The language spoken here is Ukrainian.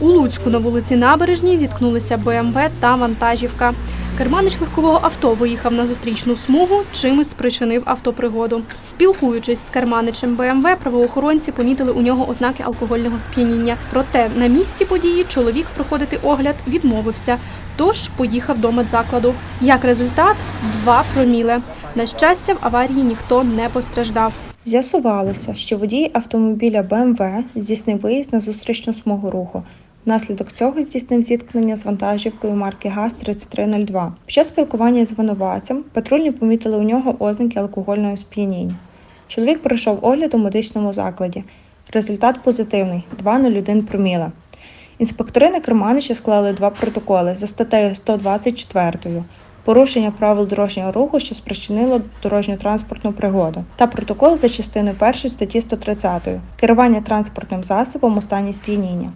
У Луцьку на вулиці Набережній зіткнулися БМВ та вантажівка. Керманич легкового авто виїхав на зустрічну смугу, чим і спричинив автопригоду. Спілкуючись з керманичем БМВ, правоохоронці помітили у нього ознаки алкогольного сп'яніння. Проте на місці події чоловік проходити огляд відмовився, тож поїхав до медзакладу. Як результат, два проміли. На щастя, в аварії ніхто не постраждав. З'ясувалося, що водій автомобіля БМВ здійснив виїзд на зустрічну смугу руху. Внаслідок цього здійснив зіткнення з вантажівкою марки ГАЗ-3302. Під час спілкування з винуватцем патрульні помітили у нього ознаки алкогольного сп'яніння. Чоловік пройшов огляд у медичному закладі. Результат позитивний 2,01 проміла. Інспектори на Керманича склали два протоколи за статтею 124 порушення правил дорожнього руху, що спричинило дорожньо-транспортну пригоду, та протокол за частиною 1 статті 130 керування транспортним засобом у стані сп'яніння.